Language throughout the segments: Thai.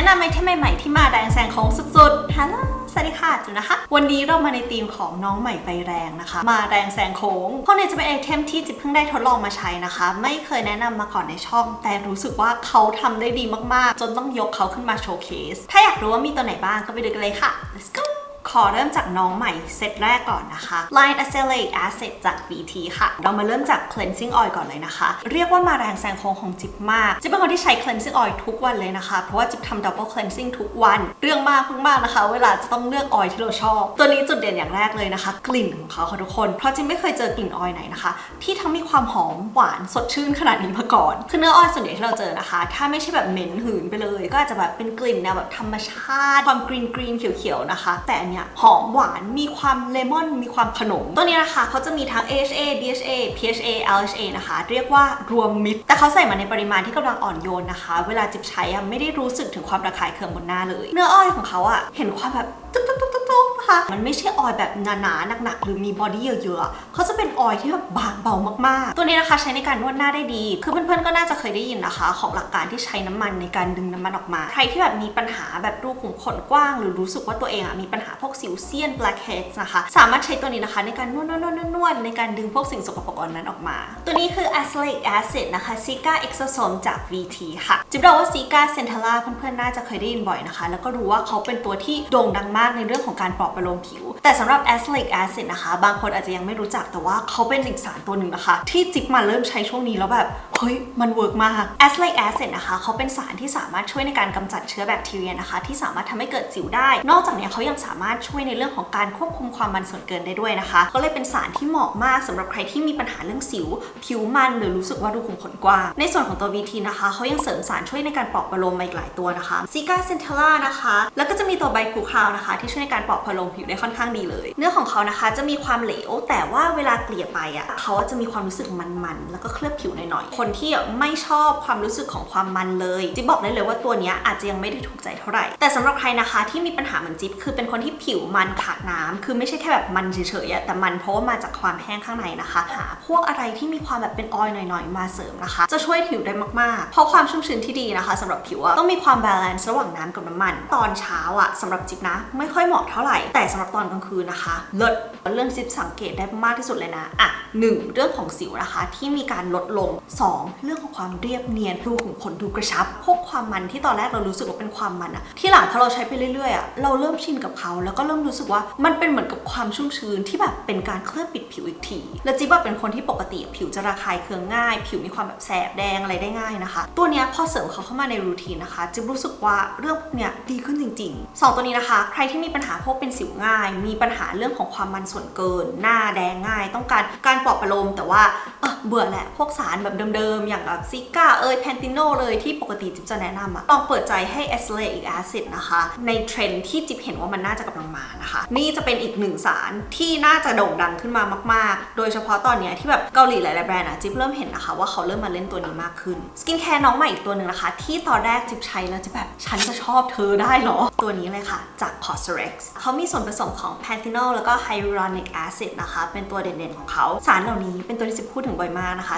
นะนำไอเทมใหม่ๆที่มาแรงแซงโค้งสุดๆฮัลโหลสวัสดีค่ะจุนะคะ วันนี้เรามาในธีมของน้องใหม่ไฟแรงนะคะ มาแรงแซงโค้งพวกนี้จะเป็นไอเทมที่จิบเพิ่งได้ทดลองมาใช้นะคะ ไม่เคยแนะนำมาก่อนในช่อง แต่รู้สึกว่าเขาทำได้ดีมากๆ จนต้องยกเขาขึ้นมาโชว์เคส ถ้าอยากรู้ว่ามีตัวไหนบ้างก็ไปดูกันเลยค่ะ let's go ขอเริ่มจากน้องใหม่เซตแรกก่อนนะคะ Line Accelerate Acid จาก BT ค่ะ เรามาเริ่มจาก Cleansing Oil ก่อนเลยนะคะ เรียกว่ามาแรงแซงโค้งของจิบมาก จิบเป็นคนที่ใช้ Cleansing Oil ทุกวันเลยนะคะ เพราะว่าจิบทำ Double Cleansing ทุกวัน เรื่องมากมากนะคะ เวลาจะต้องเลือกออยที่เราชอบ ตัวนี้จุดเด่นอย่างแรกเลยนะคะ กลิ่นของเขาค่ะทุกคน เพราะจิบไม่เคยเจอกลิ่นออยไหนนะคะ ที่ทั้งมีความหอมหวานสดชื่นขนาดนี้มาก่อน คือเนื้อออยส่วนใหญ่ที่เราเจอนะคะ ถ้าไม่ใช่แบบเหม็นหืนไปเลย ก็อาจจะแบบเป็นกลิ่นแนวแบบธรรมชาติ ความกรีนกรีนเขียวๆนะคะ แต่อันนี้เนี้ยหอมหวานมีความเลมอนมีความขนม ตัวนี้นะคะเขาจะมีทั้ง AHA DHA PHA LHA นะคะ เรียกว่ารวมมิตร แต่เขาใส่มาในปริมาณที่กำลังอ่อนโยนนะคะ เวลาจิบใช้อะไม่ได้รู้สึกถึงความระคายเคืองบนหน้าเลย เนื้ออ้อยของเขาอะเห็นความแบบตุ๊กตุ๊กตุ๊กตุ๊กตุ๊ก นะคะมันไม่ใช่ออยแบบหนาๆหนักๆหรือมีบอดี้เยอะๆเขาจะเป็นออยที่แบบบางเบามากๆ ตัวนี้นะคะใช้ในการนวดหน้าได้ดี คือเพื่อนๆก็น่าจะเคยได้ยินนะคะ ของหลักการที่ใช้น้ำมันในการดึงน้ำมันออกมา ใครที่แบบมีปัญหาแบบรูขุมขนกว้าง หรือรู้สึกว่าตัวเองอะมีปัญหาพวกสิวเซียน blackheads นะคะ สามารถใช้ตัวนี้นะคะในการนวดนวดนวดนวดในการดึงพวกสิ่งสกปรกอันนั้นออกมา ตัวนี้คือ acelaic acid นะคะ Sika Exosome จาก VT ค่ะจิบเราว่า Sika Centella เพื่อนๆน่าจะเคยได้ยินบ่อยนะคะ แล้วก็รู้ว่าเขาเป็นตัวที่โด่งดังมากในเรื่องของการปลอบประโลงผิว แต่สำหรับแอสเลกแอซิดนะคะ บางคนอาจจะยังไม่รู้จักแต่ว่าเขาเป็นอีกสารตัวหนึ่งนะคะ ที่จิ๊บมาเริ่มใช้ช่วงนี้แล้วแบบ เฮ้ย มันเวิร์กมาก acelaic acid นะคะ เขาเป็นสารที่สามารถช่วยในการกำจัดเชื้อแบคทีเรียนะคะ ที่สามารถทำให้เกิดสิวได้ นอกจากนี้เขายังสามารถช่วยในเรื่องของการควบคุมความมันส่วนเกินได้ด้วยนะคะ ก็เลยเป็นสารที่เหมาะมากสำหรับใครที่มีปัญหาเรื่องสิว ผิวมันหรือรู้สึกว่ารูขุมขนกว้าง ในส่วนของตัว VT นะคะ เขายังเสริมสารช่วยในการปลอบประโลมมาอีกหลายตัวนะคะ Sika Centella นะคะ แล้วก็จะมีตัวไบคูคาวนะคะ ที่ช่วยในการปลอบประโลมผิวได้ค่อนข้างดีเลย เนื้อของเขานะคะจะมีความเหลว แต่ว่าเวลาเกลี่ยไปอะเขาจะมีความรู้สึกมันๆแล้วก็เคลือบผิวหน่อยๆคนที่ไม่ชอบความรู้สึกของความมันเลยจิ๊บบอกได้เลยว่าตัวนี้อาจจะยังไม่ได้ถูกใจเท่าไหร่ แต่สำหรับใครนะคะที่มีปัญหาเหมือนจิ๊บคือเป็นคนที่ผิวมันขาดน้ำคือไม่ใช่แค่แบบมันเฉยๆแต่มันเพราะว่ามาจากความแห้งข้างในนะคะหาพวกอะไรที่มีความแบบเป็นออยล์หน่อยๆมาเสริมนะคะ จะช่วยผิวได้มากๆ เพราะความชุ่มชื้นที่ดีนะคะสำหรับผิวต้องมีความบาลานซ์ระหว่างน้ำกับน้ำมัน ตอนเช้าอะสำหรับจิ๊บนะ ไม่ค่อยเหมาะเท่าไหร่แต่สำหรับตอนกลางคืนนะคะเลิศเรื่องจิ๊บสังเกตได้มากที่สุดเลยนะอะหนึ่งเรื่องของสิวนะคะที่มีการลดลงสองเรื่องของความเรียบเนียนรูขุมขนดูกระชับ พวกความมันที่ตอนแรกเรารู้สึกว่าเป็นความมันอะที่หลังพอเราใช้ไปเรื่อยๆอะเราเริ่มชินกับเขา แล้วก็เริ่มรู้สึกว่ามันเป็นเหมือนกับความชุ่มชื้นที่แบบเป็นการเคลือบปิดผิวอีกที แล้วจิ๊บว่าเป็นคนที่ปกติผิวจะระคายเคืองง่าย ผิวมีความแบบแสบแดงอะไรได้ง่ายนะคะ ตัวเนี้ยพอเสริมเขาเข้ามาในรูทีนนะคะจิ๊บรู้สึกว่าเรื่องพวกเนี้ยดีขึ้นจริงๆสองตัวนี้นะคะ ใครที่มีปัญหาพวกเป็นสิวง่าย มีปัญหาเรื่องของความมันส่วนเกิน หน้าแดงง่าย ต้องการการปลอบประโลมแต่ว่าเออเบื่อแหละพวกสารแบบเดิมๆ อย่างแบบซิก้าเอยแพนติโนเลยที่ปกติจิ๊บจะแนะนำอะลองเปิดใจให้ a c e l a i c acid นะคะ ในเทรนที่จิ๊บเห็นว่ามันน่าจะกำลังมานะคะ นี่จะเป็นอีกหนึ่งสารที่น่าจะโด่งดังขึ้นมามาก ๆ โดยเฉพาะตอนนี้ที่แบบเกาหลีหลายๆแบรนด์อะจิ๊บเริ่มเห็นนะคะว่าเขาเริ่มมาเล่นตัวนี้มากขึ้นสกินแคร์น้องใหม่อีกตัวหนึ่งนะคะ ที่ตอนแรกจิ๊บใช้แล้วจะแบบฉันจะชอบเธอได้เหรอ ตัวนี้เลยค่ะจาก Cosrx เขามีส่วนผสมของ panthenol แล้วก็ hyaluronic acid นะคะ เป็นตัวเด่นๆของเขาสารเหล่านี้เป็นตัวที่จิ๊บพูดถึงบ่อยมากนะคะ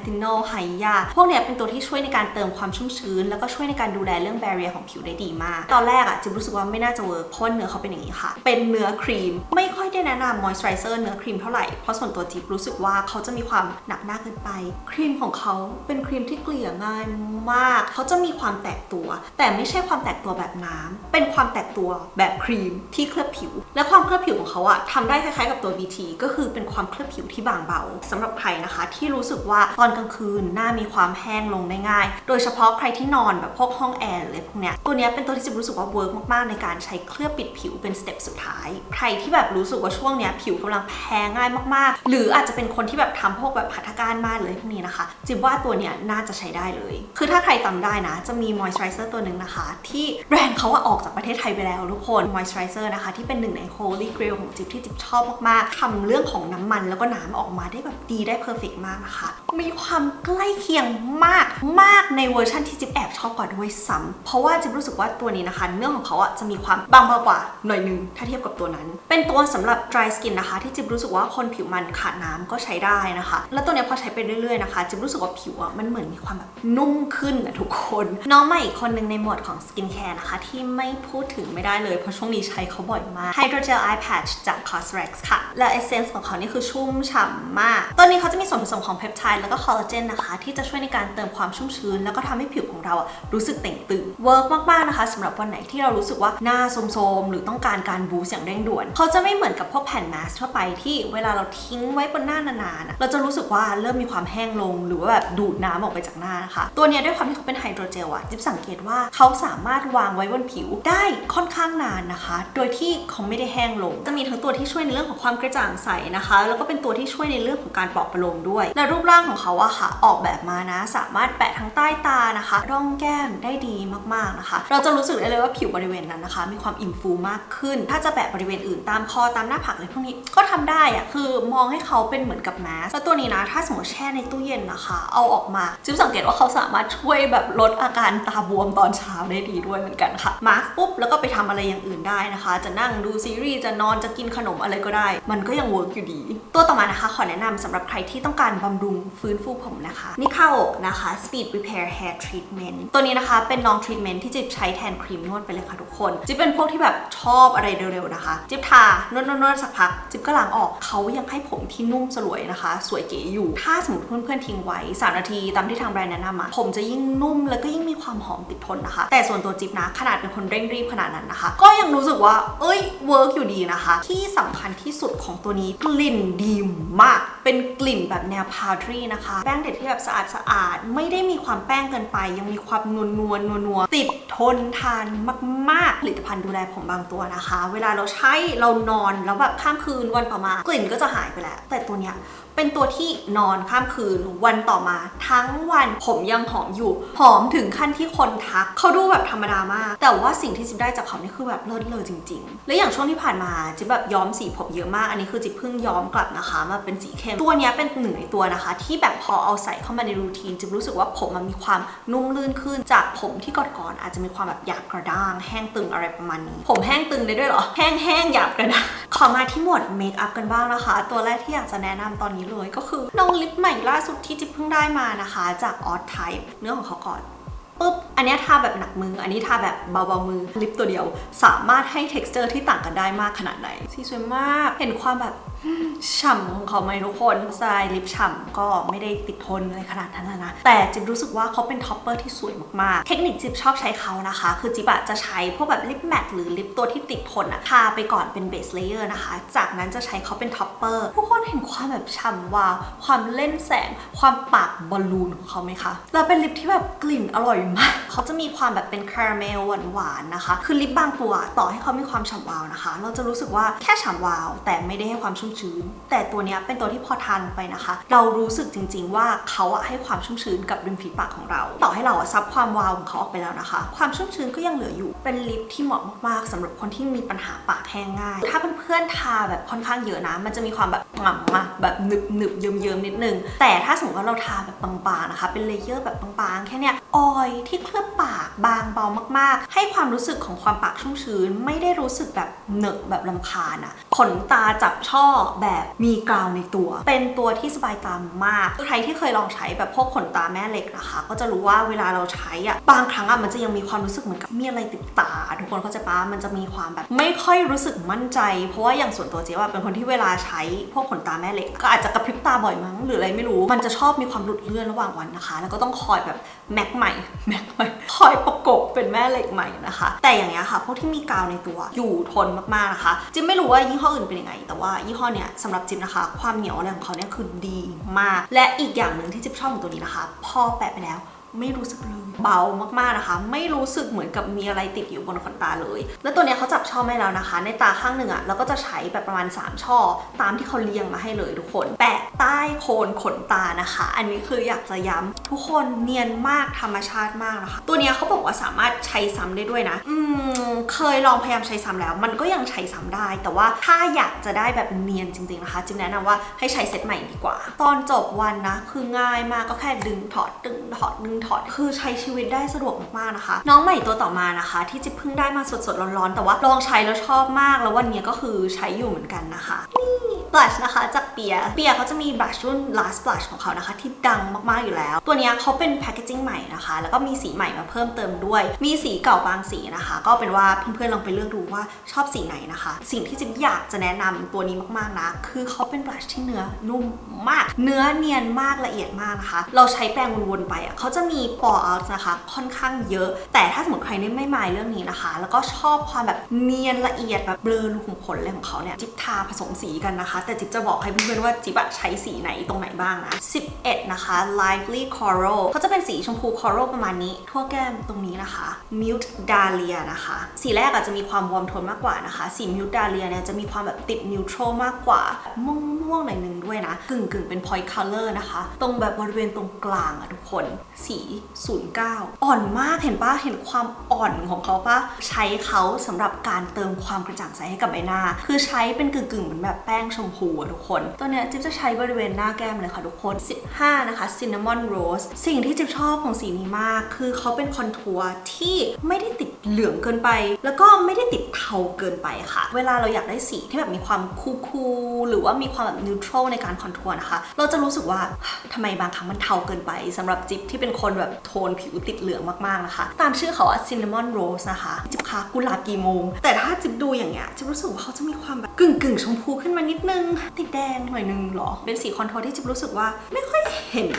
ceramide panthenol hyya พวกเนี้ยเป็นตัวที่ช่วยในการเติมความชุ่มชื้น แล้วก็ช่วยในการดูแลเรื่อง barrier ของผิวได้ดีมาก ตอนแรกอะจิบรู้สึกว่าไม่น่าจะเวิร์กเพราะว่าเนื้อเขาเป็นอย่างนี้ค่ะ เป็นเนื้อครีม ไม่ค่อยได้แนะนำ moisturizer เนื้อครีมเท่าไหร่ เพราะส่วนตัวจิบรู้สึกว่าเขาจะมีความหนักหน้าเกินไป ครีมของเขาเป็นครีมที่เกลี่ยง่ายมาก เขาจะมีความแตกตัว แต่ไม่ใช่ความแตกตัวแบบน้ำเป็นความแตกตัวแบบครีมที่เคลือบผิว และความเคลือบผิวของเขาอะทำได้คล้ายๆกับตัว VT ก็คือเป็นความเคลือบผิวที่บางเบาสำหรับใครนะคะ ที่รู้สึกว่าตอนกลางคืน หน้ามีความแห้งลงได้ง่าย โดยเฉพาะใครที่นอนแบบพวกห้องแอร์หรืออะไรพวกเนี้ยตัวเนี้ยเป็นตัวที่จิบรู้สึกว่าเวิร์กมากๆ ในการใช้เคลือบปิดผิวเป็นสเต็ปสุดท้าย ใครที่แบบรู้สึกว่าช่วงเนี้ยผิวกำลังแพ้ง่ายมากๆ หรืออาจจะเป็นคนที่แบบทำพวกแบบหัตถการมาเลยพวกนี้นะคะ จิบว่าตัวเนี้ยน่าจะใช้ได้เลย คือถ้าใครจำได้นะ จะมีมอยส์เจอไรเซอร์ตัวหนึ่งนะคะ ที่แบรนด์เขาว่าออกจากประเทศไทยไปแล้วทุกคนมอยส์เจอไรเซอร์นะคะที่เป็นหนึ่งใน Holy Grail ของจิบที่จิบชอบมากๆทำเรื่องของน้ำมันแล้วก็น้ำออกมาได้แบบดีได้เพอร์เฟกมากนะคะมีความใกล้เคียงมากมากในเวอร์ชันที่จิ๊บแอบชอบกว่าด้วยซ้ำเพราะว่าจิ๊บรู้สึกว่าตัวนี้นะคะ เนื้อของเขาอะจะมีความบางเบากว่าหน่อยนึงถ้าเทียบกับตัวนั้น เป็นตัวสำหรับ dry skin นะคะ ที่จิ๊บรู้สึกว่าคนผิวมันขาดน้ำก็ใช้ได้นะคะ แล้วตัวนี้พอใช้ไปเรื่อยๆนะคะจิ๊บรู้สึกว่าผิวอะมันเหมือนมีความแบบนุ่มขึ้นนะทุกคน น้องใหม่อีกคนหนึ่งในหมวดของ skin care นะคะที่ไม่พูดถึงไม่ได้เลยเพราะช่วงนี้ใช้เขาบ่อยมาก Hydrogel Eye Patch จาก Cosrx ค่ะ และ essence ของเขานี่คือชุ่มฉ่ำมาก ตัวนี้เขาจะมีส่วนผสมของเพปไทด์แล้วก็คอลลาเจนนะคะ ที่จะช่วยในการเติมความชุ่มชื้น แล้วก็ทำให้ผิวของเรารู้สึกเต่งตึงเวิร์กมากๆนะคะสำหรับวันไหนที่เรารู้สึกว่าหน้าโทรมๆหรือต้องการการบูสต์อย่างเร่งด่วน เขาจะไม่เหมือนกับพวกแผ่นมาสก์ทั่วไปที่เวลาเราทิ้งไว้บนหน้านานๆเราจะรู้สึกว่าเริ่มมีความแห้งลง หรือว่าแบบดูดน้ำออกไปจากหน้านะคะ ตัวนี้ด้วยความที่เขาเป็นไฮโดรเจลอะจิ๊บสังเกตว่าเขาสามารถวางไว้บนผิวได้ค่อนข้างนานนะคะ โดยที่เขาไม่ได้แห้งลง จะมีทั้งตัวที่ช่วยในเรื่องของความกระจ่างใสนะคะ แล้วก็เป็นตัวที่ช่วยในเรื่องของการปลอบประโลมด้วย และรูปร่างของเขาอะค่ะ ออกแบบมานะ สามารถแปะทั้งใต้ตานะคะ ร่องแก้มได้ดีมากๆนะคะ เราจะรู้สึกได้เลยว่าผิวบริเวณนั้นนะคะ มีความอิ่มฟูมากขึ้น ถ้าจะแปะบริเวณอื่นตามคอตามหน้าผากอะไรพวกนี้ก็ทำได้อะคือมองให้เขาเป็นเหมือนกับแมสแล้วตัวนี้นะ ถ้าสมมติแช่ในตู้เย็นนะคะ เอาออกมาจิ๊บสังเกตว่าเขาสามารถช่วยแบบลดอาการตาบวมตอนเช้าได้ดีด้วยเหมือนกันค่ะมาร์กปุ๊บแล้วก็ไปทำอะไรอย่างอื่นได้นะคะ จะนั่งดูซีรีส์จะนอนจะกินขนมอะไรก็ได้ มันก็ยังเวิร์กอยู่ดี ตัวต่อมานะคะ ขอแนะนำสำหรับใครที่ต้องการบำรุงฟื้นฟูผมนะคะนิคาโอนะคะ Speed Repair Hair Treatment ตัวนี้นะคะเป็น long treatment ที่จิ๊บใช้แทนครีมนวดไปเลยค่ะทุกคนจิ๊บเป็นพวกที่แบบชอบอะไรเร็วๆนะคะ จิ๊บทานวดๆสักพัก จิ๊บก็ล้างออกเขายังให้ผมที่นุ่มสลวยนะคะ สวยเก๋อยู่ ถ้าสมมติเพื่อนๆทิ้งไว้ 3 นาทีตามที่ทางแบรนด์แนะนำมาผมจะยิ่งนุ่มแล้วก็ยิ่งมีความหอมติดทนนะคะ แต่ส่วนตัวจิ๊บนะ ขนาดเป็นคนเร่งรีบขนาดนั้นนะคะ ก็ยังรู้สึกว่า เอ้ยเวิร์กอยู่ดีนะคะ ที่สำคัญที่สุดของตัวนี้กลิ่นดีมาก เป็นกลิ่นแบบแนวพาวทรีนะคะแป้งเด็ดที่แบบสะอาดสะอาดๆไม่ได้มีความแป้งเกินไป ยังมีความนวลนวลนวลนวๆติดทนทานมากๆผลิตภัณฑ์ดูแลผมบางตัวนะคะ เวลาเราใช้เรานอนแล้วแบบข้ามคืนวันต่อมากลิ่นก็จะหายไปแล้ว แต่ตัวเนี้ย เป็นตัวที่นอนข้ามคืนวันต่อมา ทั้งวันผมยังหอมอยู่หอมถึงขั้นที่คนทักเขาดูแบบธรรมดามาก แต่ว่าสิ่งที่จิ๊บได้จากเขานี่คือแบบเลิศเลยจริง ๆ และอย่างช่วงที่ผ่านมาจิ๊บแบบย้อมสีผมเยอะมาก อันนี้คือจิ๊บเพิ่งย้อมกลับนะคะ มาเป็นสีเข้มตัวนี้เป็นหนึ่งในตัวนะคะ ที่แบบพอเอาใส่เข้ามาในรูทีนจิ๊บรู้สึกว่าผมมันมีความนุ่มลื่นขึ้นจากผมที่ก่อนๆอาจจะมีความแบบหยาบกระด้าง แห้งตึงอะไรประมาณนี้ ผมแห้งตึงได้ด้วยเหรอแห้งแห้งหยาบกระด้างขอมาที่หมวดเมคอัพกันบ้างนะคะ ตัวแรกที่อยากจะแนะนำตอนนี้เลยก็คือน้องลิปใหม่ล่าสุดที่จิ๊บเพิ่งได้มานะคะ จากออสไทป์เนื้อของเขาก่อนปุ๊บ อันนี้ทาแบบหนักมือ อันนี้ทาแบบเบาๆมือลิปตัวเดียว สามารถให้ texture ที่ต่างกันได้มากขนาดไหน สีสวยมาก เห็นความแบบ ฉ่ำของเขาไหมทุกคนสไตล์ลิปฉ่ำก็ไม่ได้ติดทนอะไรขนาดนั้นนะ แต่จิ๊บรู้สึกว่าเขาเป็นท็อปเปอร์ที่สวยมากๆ เทคนิคจิ๊บชอบใช้เขานะคะ คือจิ๊บอะจะใช้พวกแบบลิปแมทหรือลิปตัวที่ติดทนอะทาไปก่อนเป็นเบสเลเยอร์นะคะ จากนั้นจะใช้เขาเป็นท็อปเปอร์ทุกคนเห็นความแบบฉ่ำวาวความเล่นแสง ความปากบอลลูนของเขาไหมคะแล้วเป็นลิปที่แบบกลิ่นอร่อยมากเขาจะมีความแบบเป็นคาราเมลหวานๆนะคะ คือลิปบางตัวต่อให้เขามีความฉ่ำวาวนะคะ เราจะรู้สึกว่าแค่ฉ่ำวาว แต่ไม่ได้ให้ความชุ่มชื้น แต่ตัวนี้เป็นตัวที่พอทานไปนะคะ เรารู้สึกจริง ๆ ว่าเขาอะให้ความชุ่มชื้นกับริมฝีปากของเรา ต่อให้เราอะซับความวาวของเขาออกไปแล้วนะคะ ความชุ่มชื้นก็ยังเหลืออยู่ เป็นลิปที่เหมาะมากๆสำหรับคนที่มีปัญหาปากแห้งง่าย ถ้าเพื่อนๆทาแบบค่อนข้างเยอะนะ มันจะมีความแบบหง่ำมาแบบหนึบหนึบๆเยิ้มๆนิดนึง แต่ถ้าสมมติว่าเราทาแบบบางๆนะคะ เป็นเลเยอร์แบบบางๆ แค่เนี้ยออยล์ที่เคลือบปากบางเบามากๆ ให้ความรู้สึกของความปากชุ่มชื้น ไม่ได้รู้สึกแบบเหนอะแบบลำคาญอะขนตาจับช่อแบบมีกาวในตัว เป็นตัวที่สบายตามาก ใครที่เคยลองใช้แบบพวกขนตาแม่เหล็กนะคะ ก็จะรู้ว่าเวลาเราใช้อะบางครั้งอะมันจะยังมีความรู้สึกเหมือนกับมีอะไรติดตา ทุกคนเข้าใจปะมันจะมีความแบบไม่ค่อยรู้สึกมั่นใจ เพราะว่าอย่างส่วนตัวเจ๊ว่าเป็นคนที่เวลาใช้พวกขนตาแม่เหล็ก ก็อาจจะกระพริบตาบ่อยมั้งหรืออะไรไม่รู้ มันจะชอบมีความหลุดเลื่อนระหว่างวันนะคะ แล้วก็ต้องคอยแบบแม็กใหม่แม็กใหม่คอยประกบเป็นแม่เหล็กใหม่นะคะ แต่อย่างเงี้ยค่ะพวกที่มีกาวในตัวอยู่ทนมากๆนะคะจิมไม่รู้ว่ายี่ห้ออื่นเป็นยังไง แต่ว่ายี่ห้อเนี่ยสำหรับจิบนะคะ ความเหนียวอะไรของเขาเนี่ยคือดีมาก และอีกอย่างหนึ่งที่จิบชอบของตัวนี้นะคะ พอแปะไปแล้ว ไม่รู้สึกเลยเบามากๆนะคะ ไม่รู้สึกเหมือนกับมีอะไรติดอยู่บนขนตาเลย แล้วตัวเนี้ยเขาจับช่อให้แล้วนะคะ ในตาข้างหนึ่งอะเราก็จะใช้แบบประมาณ 3 ช่อ ตามที่เขาเรียงมาให้เลยทุกคน แปะใต้โคนขนตานะคะ อันนี้คืออยากจะย้ำทุกคนเนียนมากธรรมชาติมากนะคะ ตัวเนี้ยเขาบอกว่าสามารถใช้ซ้ำได้ด้วยนะ อืมเคยลองพยายามใช้ซ้ำแล้ว มันก็ยังใช้ซ้ำได้ แต่ว่าถ้าอยากจะได้แบบเนียนจริงๆนะคะจิมแนะนำว่าให้ใช้เซตใหม่ดีกว่า ตอนจบวันนะ คือง่ายมากก็แค่ดึงถอดดึงถอดดึงถอดคือใช้ชีวิตได้สะดวกมากๆนะคะ น้องใหม่ตัวต่อมานะคะ ที่จิ๊บเพิ่งได้มาสดๆร้อนๆ แต่ว่าลองใช้แล้วชอบมากแล้ววันนี้ก็คือใช้อยู่เหมือนกันนะคะบลัชนะคะจากเปียเปียเขาจะมีบลัชรุ่น last blush ของเขานะคะ ที่ดังมากๆอยู่แล้ว ตัวนี้เขาเป็นแพคเกจิ้งใหม่นะคะ แล้วก็มีสีใหม่มาเพิ่มเติมด้วย มีสีเก่าบางสีนะคะ ก็เป็นว่าเพื่อนๆลองไปเลือกดูว่าชอบสีไหนนะคะ สิ่งที่จิ๊บอยากจะแนะนำตัวนี้มากๆนะ คือเขาเป็นบลัชที่เนื้อนุ่มมาก เนื้อเนียนมากละเอียดมากนะคะ เราใช้แปรงวนๆไปอะเขาจะมี pour out นะคะค่อนข้างเยอะ แต่ถ้าสมมติใครเนี่ยไม่มายเรื่องนี้นะคะ แล้วก็ชอบความแบบเนียนละเอียดแบบเบลอรูขุมขนอะไรของเขาเนี่ย จิ๊บทาผสมสีกันนะคะ แต่จิ๊บจะบอกให้เพื่อนๆว่าจิ๊บอะใช้สีไหนตรงไหนบ้างนะ 11 นะคะ lively coral เขาจะเป็นสีชมพู coral ประมาณนี้ ทั่วแก้มตรงนี้นะคะ mute dahlia นะคะ สีแรกอาจจะมีความวอมโทนมากกว่านะคะ สี mute dahlia เนี่ยจะมีความแบบติด neutral มากกว่าม่วงม่วงๆหน่อยนึงด้วยนะ กึ่งกึ่งๆเป็น point color นะคะ ตรงแบบบริเวณตรงกลางอะทุกคน สี09 อ่อนมากเห็นปะเห็นความอ่อนของเขาปะใช้เขาสำหรับการเติมความกระจ่างใสให้กับใบหน้า คือใช้เป็นกึ่งๆเหมือนแบบแป้งชมพูอะทุกคน ตัวเนี้ยจิ๊บจะใช้บริเวณหน้าแก้มเลยค่ะทุกคน 15 นะคะ cinnamon rose สิ่งที่จิ๊บชอบของสีนี้มาก คือเขาเป็นคอนทัวร์ที่ไม่ได้ติดเหลืองเกินไป แล้วก็ไม่ได้ติดเทาเกินไปค่ะ เวลาเราอยากได้สีที่แบบมีความคูลๆหรือว่ามีความแบบ neutral ในการคอนทัวร์นะคะ เราจะรู้สึกว่าทำไมบางครั้งมันเทาเกินไปสำหรับจิ๊บที่เป็นคนแบบโทนผิวติดเหลืองมากๆนะคะ ตามชื่อเขาอะ cinnamon rose นะคะ จิบคะกุหลาบกี่โมง แต่ถ้าจิบดูอย่างเงี้ยจิบรู้สึกว่าเขาจะมีความแบบกึ่งกึ่งชมพูขึ้นมานิดนึง ติดแดงหน่อยนึงเหรอ เป็นสีคอนโทรที่จิบรู้สึกว่าไม่ค่อยเห็น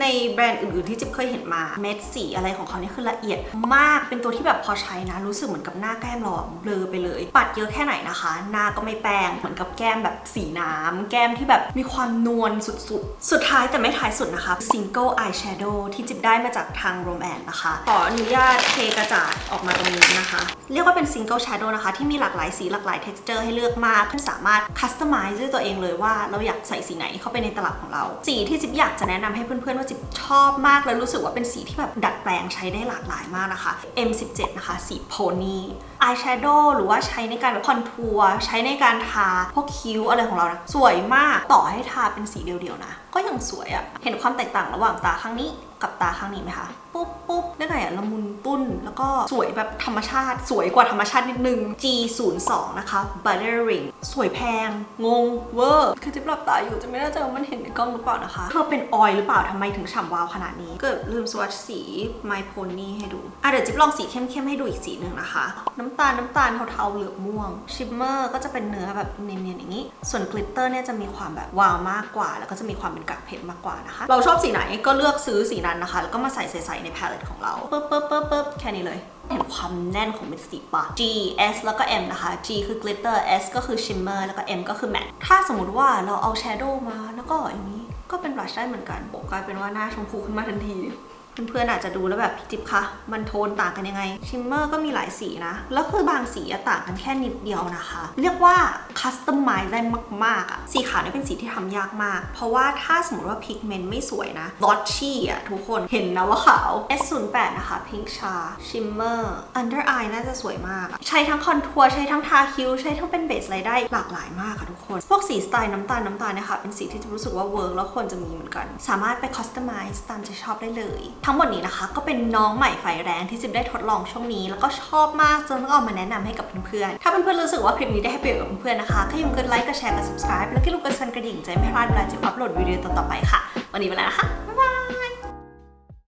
ในแบรนด์อื่นๆที่จิบเคยเห็นมาเม็ดสีอะไรของเขาเนี่ยคือละเอียดมากเป็นตัวที่แบบพอใช้นะ รู้สึกเหมือนกับหน้าแก้มเราอเบลอไปเลย ปัดเยอะแค่ไหนนะคะ หน้าก็ไม่แป้งเหมือนกับแก้มแบบสีน้ำแก้มที่แบบมีความนวลสุดๆ สุดท้ายแต่ไม่ท้ายสุดนะคะ single eye shadow ที่จิบได้มาจากทาง r o m a n นะคะ ขออนุญาตเทกระจาดออกมาตรงนี้นะคะ เรียกว่าเป็น single shadow นะคะ ที่มีหลากหลายสีหลากหลาย texture ให้เลือกมากท่านสามารถ customize ด้วยตัวเองเลยว่าเราอยากใส่สีไหนเข้าไปในตลับของเรา สีที่จิ๊บอยากจะแนะนำให้เพื่อนๆว่าจิ๊บชอบมากและรู้สึกว่าเป็นสีที่แบบดัดแปลงใช้ได้หลากหลายมากนะคะ M17 นะคะ สีโพนี่อายแชโดว์หรือว่าใช้ในการแบบคอนทัวร์ใช้ในการทาพวกคิ้วอะไรของเรานะสวยมากต่อให้ทาเป็นสีเดียวๆนะ ก็ยังสวยอะเห็นความแตกต่างระหว่างตาข้างนี้ กับตาข้างนี้ไหมคะปุ๊บปุ๊บได้ไงอะละมุนตุ้น แล้วก็สวยแบบธรรมชาติ สวยกว่าธรรมชาตินิดนึง G02 นะคะ Butter Ring สวยแพง งงเวอร์ คือจิ๊บหลับตาอยู่จะไม่แน่ใจว่ามันเห็นในกล้องหรือเปล่านะคะ เธอเป็นออยล์หรือเปล่าทำไมถึงฉ่ำวาวขนาดนี้ เกิดลืมสวัสดสี My Pony ให้ดูอะเดี๋ยวจิ๊บลองสีเข้มๆให้ดูอีกสีหนึ่งนะคะ น้ำตาลน้ำตาลเทาๆเหลือบม่วง ชิมเมอร์ก็จะเป็นเนื้อแบบเนียนๆอย่างนี้ ส่วนกลิตเตอร์เนี่ยจะมีความแบบวาวมากกว่า แล้วก็จะมีความเป็นกากเพชรมากกว่านะคะ เราชอบสีไหนก็เลือกซื้อสีนั้นนะคะ แล้วก็มาใส่ใส่ในพาเลตของเราปึ๊บปึ๊บปึ๊บปึ๊บแค่นี้เลย เห็นความแน่นของเม็ดสีปะ G S แล้วก็ M นะคะ G คือ glitter S ก็คือ shimmer แล้วก็ M ก็คือ matte ถ้าสมมติว่าเราเอา shadow มาแล้วก็อย่างนี้ก็เป็น blush ได้เหมือนกันโอกลายเป็นว่าหน้าชมพูขึ้นมาทันที เพื่อนๆอาจจะดูแล้วแบบพี่จิ๊บคะมันโทนต่างกันยังไง ชิมเมอร์ก็มีหลายสีนะ แล้วคือบางสีต่างกันแค่นิดเดียวนะคะ เรียกว่าคัสตอมไมซ์ได้มากๆอะสีขาวนี่เป็นสีที่ทำยากมาก เพราะว่าถ้าสมมติว่าพิกเมนต์ไม่สวยนะลอตชี่อะทุกคนเห็นนะว่าขาว S08 นะคะ Pink Char Shimmer Under Eye น่าจะสวยมากอะใช้ทั้งคอนทัวร์ใช้ทั้งทาคิ้วใช้ทั้งเป็นเบสอะไรได้หลากหลายมากค่ะทุกคน พวกสีสไตล์น้ำตาลน้ำตาลนี่ยค่ะเป็นสีที่จะรู้สึกว่าเวิร์กแล้วควรจะมีเหมือนกัน สามารถไปคัสตอมไมซ์ตามใจชอบได้เลยทั้งหมดนี้นะคะ ก็เป็นน้องใหม่ไฟแรงที่จิมได้ทดลองช่วงนี้ แล้วก็ชอบมากจนต้องเอามาแนะนำให้กับเพื่อนๆ ถ้าเพื่อนๆรู้สึกว่าคลิปนี้ได้ให้ประโยชน์กับเพื่อนๆนะคะก็อย่าลืมกดไลค์ กดแชร์ กด subscribe แล้วก็อย่าลืมกดสั่นกระดิ่งจะไม่พลาดเวลาจิบอัปโหลดวิดีโอต่อๆไปค่ะ วันนี้ไปแล้วนะคะ